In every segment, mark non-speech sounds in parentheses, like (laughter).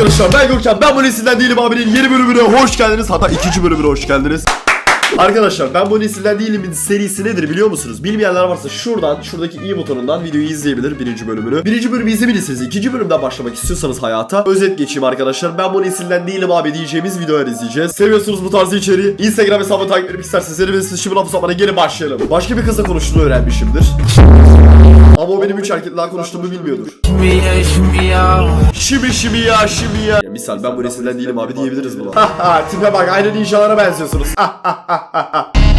arkadaşlar. Ben Görkem ben bu nesilden değilim abinin yeni bölümüne hoş geldiniz. Hatta ikinci bölümüne hoş geldiniz Arkadaşlar ben bu nesilden değilimin serisi nedir biliyor musunuz? Bilmeyenler varsa şuradan şuradaki i butonundan videoyu izleyebilir birinci bölümünü. Birinci bölümü izlemediyseniz ikinci bölümden başlamak istiyorsanız hayata özet geçeyim arkadaşlar. Ben bu nesilden değilim abi diyeceğimiz videolar izleyeceğiz. Seviyorsunuz bu tarz içeriği. Instagram hesabımı takip etmek isterseniz elimizde şimdi lafı sapmana gelin başlayalım. Başka bir kızla konuştuğunu öğrenmişimdir. Ama o benim üç erkekle daha konuştuğumu bilmiyordur. Şimi şimi ya şimi ya. Ya misal ben bu nesilden değilim abi diyebiliriz buna. (laughs) Tipe bak aynı ninjalara benziyorsunuz. (laughs)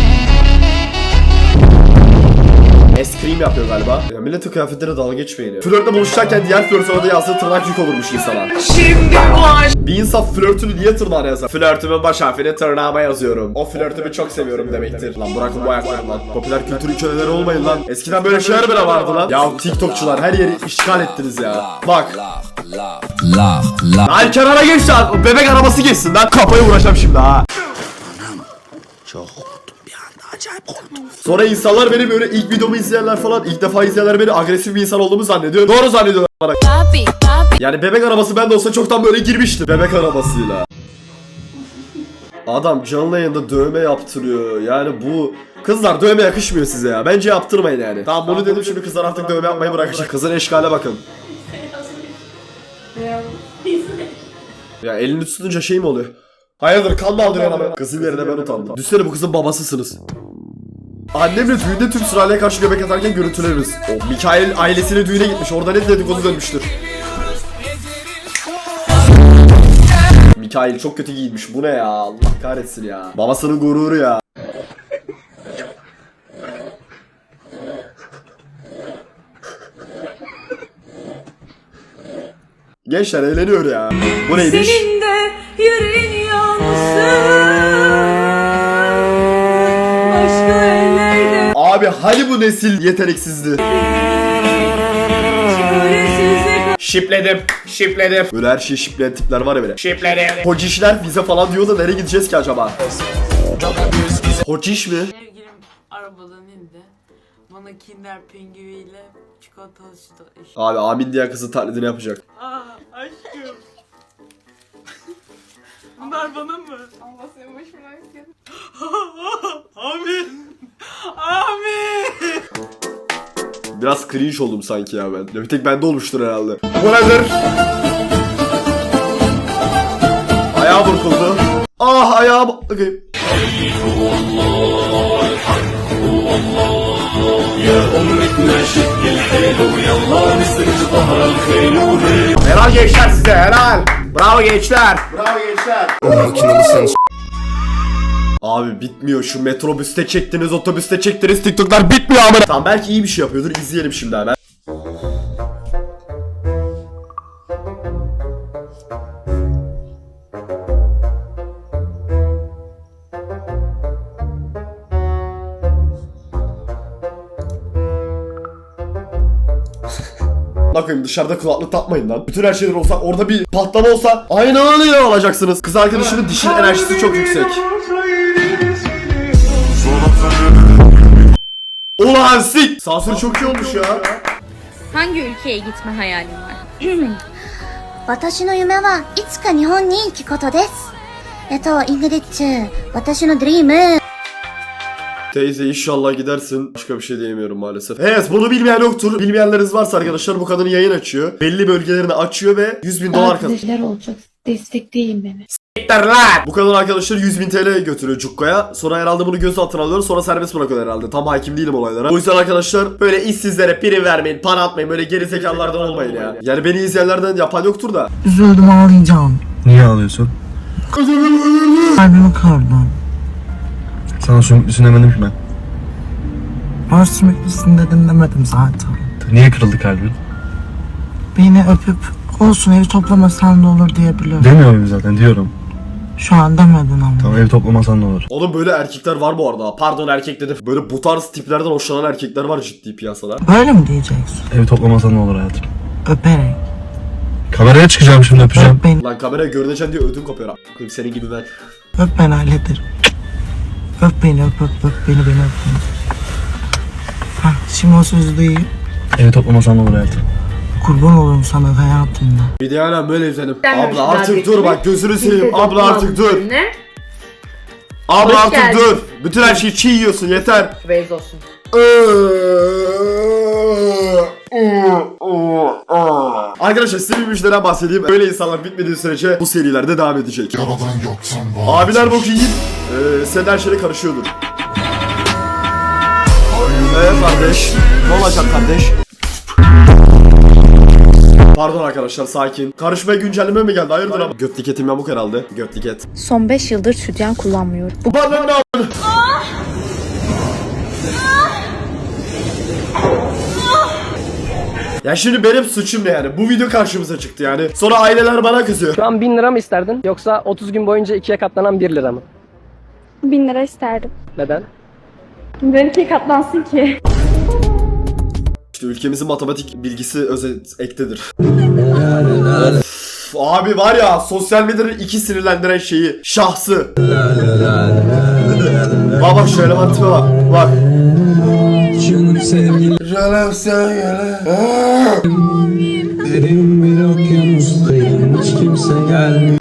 Ya milletin kıyafetlerine dalga geçmeyin ya. Flörtle buluşacakken diğer flörtüne de yazdığı tırnak yük olurmuş insana. Şimdi baş. Bir insan flörtünü niye tırnağına yazar? Flörtümün baş harfini tırnağıma yazıyorum. O flörtümü çok seviyorum demektir. Lan bırakın bu ayakları lan. Popüler kültürün köleleri olmayın lan. Eskiden böyle şeyler bile vardı lan. Ya TikTokçular her yeri işgal ettiniz ya. Bak. Lah lah Lan kenara geç lan. Bebek arabası geçsin lan. Kafaya vuracağım şimdi ha. Sonra insanlar beni böyle ilk videomu izleyenler falan ilk defa izleyenler beni agresif bir insan olduğumu zannediyor. Doğru zannediyorlar bana. Yani bebek arabası bende olsa çoktan böyle girmişti. Bebek arabasıyla. Adam canlı yayında dövme yaptırıyor. Yani bu... Kızlar dövme yakışmıyor size ya. Bence yaptırmayın yani. Tamam bunu dedim şimdi kızlar artık dövme yapmayı bırakacak. Kızın eşkale bakın. Ya elini tutunca şey mi oluyor? Hayırdır kan mı aldırıyor ama? Kızın yerine ben utandım. Düşünsene bu kızın babasısınız. Annemle düğünde tüm sülaleye karşı göbek atarken görüntülerimiz. O Mikael ailesinin düğüne gitmiş. Orada ne dedikodu dönmüştür. Mikail çok kötü giyinmiş. Bu ne ya? Allah kahretsin ya. Babasının gururu ya. Gençler eğleniyor ya. Bu neymiş? Senin de yüreğin Abi hani bu nesil yeteneksizdi? çaresizlik Şipledim, şipledim. Böyle her şeyi şipleyen tipler var ya böyle. Şipledim. Hocişler vize falan diyor da nereye gideceğiz ki acaba? Hociş mi? Sevgilim arabadan indi. Bana Kinder pengüviyle çikolata alıştı. İşte. Abi Amin diye kızın taklidini yapacak. Aa aşkım. Bunlar bana mı? (laughs) Amin. Amin. Biraz cringe oldum sanki ya ben. Ya bir tek bende olmuştur herhalde. Bu nedir? Ayağım burkuldu. Ah ayağım... Okay. Helal gençler size helal. Bravo gençler. Bravo gençler. Abi bitmiyor şu metrobüste çektiniz otobüste çektiniz TikTok'lar bitmiyor ama. Tamam belki iyi bir şey yapıyordur izleyelim şimdi hemen. (laughs) Bakın dışarıda kulaklık takmayın lan. Bütün her şeyler olsa orada bir patlama olsa aynı anı alacaksınız. Kız arkadaşımın dişil enerjisi çok yüksek. Ulan sik! Sansür çok iyi olmuş ya. Hangi ülkeye gitme hayalin var? (clears throat) 私の夢はいつか日本に行くことです。えっと、イングリッチュ、私のドリーム。 Teyze inşallah gidersin. Başka bir şey diyemiyorum maalesef. Evet bunu bilmeyen yoktur. Bilmeyenleriniz varsa arkadaşlar bu kadın yayın açıyor. Belli bölgelerini açıyor ve 100 bin dolar kazanıyor. Neler olacak? Destekleyin beni. Bu kadın arkadaşlar 100 bin TL götürüyor Cukka'ya. Sonra herhalde bunu göz altına alıyor. Sonra serbest bırakıyor herhalde. Tam hakim değilim olaylara. O yüzden arkadaşlar böyle işsizlere prim vermeyin, para atmayın. Böyle geri zekalardan olmayın ya. Yani beni izleyenlerden yapan yoktur da. Üzüldüm ağlayacağım. Niye ağlıyorsun? Kalbimi kırdım. Sana sümüklüsün demedim ki ben. Ben sümüklüsün dedim demedim zaten. Niye kırıldı kalbin? Beni öpüp olsun evi toplamasan da olur diyebilirim. Demiyor muyum zaten diyorum. Şu an demedin ama. Tamam ev toplamasan ne olur. Oğlum böyle erkekler var bu arada. Pardon erkek dedim. Böyle bu tarz tiplerden hoşlanan erkekler var ciddi piyasada. Böyle mi diyeceksin? Ev toplamasan ne olur hayatım. Öperek. Kameraya çıkacağım şimdi öpeceğim. Öp beni. Lan kameraya görüneceğim diye ödüm kopuyor. Koyayım senin gibi ben. Öp ben hallederim. Öp beni öp öp öp beni beni öp beni. Hah şimdi o sözü duyayım. Evi toplamasan ne olur hayatım. Kurban olurum sana hayatımda. Bir de hala böyle izledim. Gelmemiş Abla artık dur bak gözünü seveyim. Abla artık dur. Ne? Abla Hoş artık geldin. dur. Bütün her şeyi çiğ yiyorsun yeter. Beyz olsun. Arkadaşlar size bir müjdeden bahsedeyim. Böyle insanlar bitmediği sürece bu serilerde devam edecek. Abiler boku yiyin. Ee, sen her şeye karışıyordur. Evet kardeş. Ne olacak kardeş? Pardon arkadaşlar sakin. Karışmaya güncelleme mi geldi? Hayırdır ama? Göt diketim yamuk herhalde. Göt diket. Son 5 yıldır sütyen kullanmıyorum. Bana ne? Ya şimdi benim suçum ne yani? Bu video karşımıza çıktı yani. Sonra aileler bana kızıyor. Şu an 1000 lira mı isterdin yoksa 30 gün boyunca ikiye katlanan 1 lira mı? 1000 lira isterdim. Neden? Benimki katlansın ki. İşte ülkemizin matematik bilgisi özet ektedir. (laughs) Of, abi var ya sosyal medyanın iki sinirlendiren şeyi şahsı. bak bak şöyle bak tipe bak. Bak. Canım sevgilim. Canım sevgilim.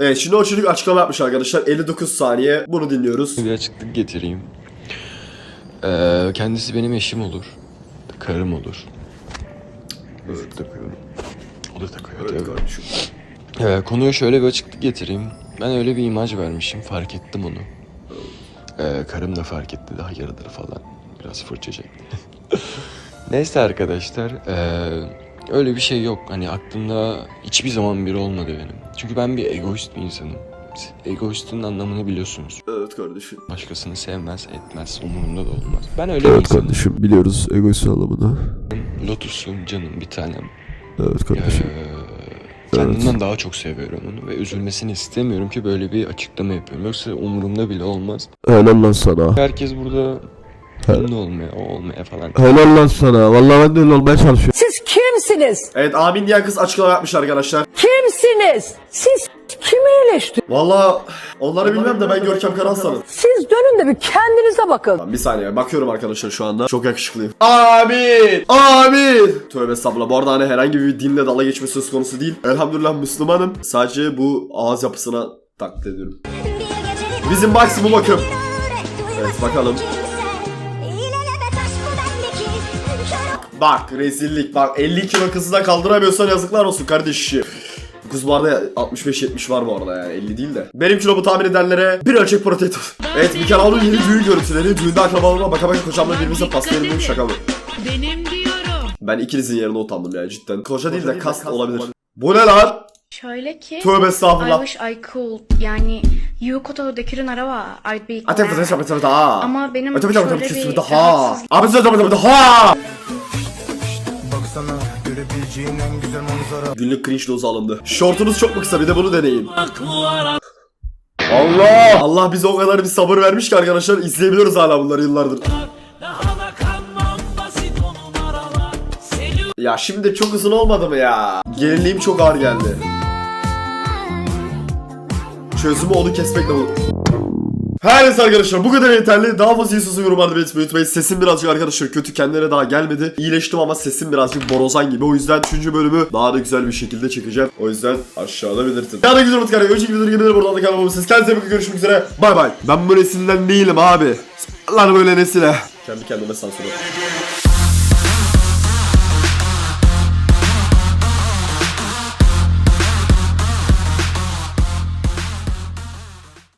Evet şimdi o çocuk açıklama yapmış arkadaşlar. 59 saniye. Bunu dinliyoruz. Bir açıklık getireyim. Ee, kendisi benim eşim olur. Karım olur. Yüzük takıyorum. O da takıyor tabii. Ee, konuya şöyle bir açıklık getireyim. Ben öyle bir imaj vermişim. Fark ettim onu. Ee, karım da fark etti. Daha yarıdır falan. Biraz fırça çekti. (laughs) Neyse arkadaşlar. ee, öyle bir şey yok. Hani aklımda hiçbir zaman biri olmadı benim. Çünkü ben bir egoist bir insanım. Siz Egoistin anlamını biliyorsunuz. Evet kardeşim. Başkasını sevmez, etmez, umurumda da olmaz. Ben öyle bir insanım. biliyoruz egoist anlamını. Lotus'um, canım, bir tanem. Evet Ee, kendimden daha çok seviyorum onu ve üzülmesini istemiyorum ki böyle bir açıklama yapıyorum. Yoksa umurumda bile olmaz. Helal lan sana. Herkes burada ünlü olmaya, o olmaya falan. Helal lan sana. Vallahi ben de öyle olmaya çalışıyorum. Siz kimsiniz? Evet amin diyen kız açıklama yapmış arkadaşlar. Kimsiniz? Siz kimi eleştiriyorsunuz? Vallahi onları bilmem de ben Görkem Karansal'ım. Siz dönün de bir kendinize bakın. Bir saniye bakıyorum arkadaşlar şu anda. Çok yakışıklıyım. Amin. Amin. Tövbe estağfurullah. Bu arada hani herhangi bir dinle dalga geçme söz konusu değil. Elhamdülillah Müslümanım. Sadece bu ağız yapısına taklit ediyorum. Bizim maksimum akım. Evet bakalım. Bak rezillik bak 50 kilo kızı da kaldıramıyorsan yazıklar olsun kardeş. Kuz bu 65-70 var bu arada yani 50 değil de. Benim kilomu tahmin edenlere bir ölçek potato. evet Mikael Avlu'nun yeni düğün görüntüleri. Düğünde akrabalarıma baka baka kocamla birbirimize pasta yedim şaka bu. Benim diyorum. Ben ikinizin yerine utandım ya cidden. Koca değil de kast olabilir. Bu ne lan? Şöyle ki... Tövbe estağfurullah. I wish I could. Yani Yukoto dekirin araba. I'd be glad. Atı fıtı fıtı ha. Ama benim şöyle bir... Atı fıtı fıtı. Abi fıtı fıtı ha. Baksana görebileceğin en güzel manzara. Günlük cringe dozu alındı. Şortunuz çok mu kısa bir de bunu deneyin. Allah! Allah bize o kadar bir sabır vermiş ki arkadaşlar izleyebiliyoruz hala bunları yıllardır. Ya şimdi çok uzun olmadı mı ya? Gelinliğim çok ağır geldi. Çözümü onu kesmekle bul. Her neyse arkadaşlar bu kadar yeterli. Daha fazla istiyorsanız yorumlarda belirtmeyi unutmayın. Sesim birazcık arkadaşlar kötü kendine daha gelmedi. İyileştim ama sesim birazcık borazan gibi. O yüzden 3. bölümü daha da güzel bir şekilde çekeceğim. O yüzden aşağıda belirtin. Ya da güzel unutmayın. Önceki videoları gibi buradan da kanalıma siz. Kendinize bakın görüşmek üzere. Bay bay. Ben bu nesilden değilim abi. Lan böyle nesile. Kendi kendime sansür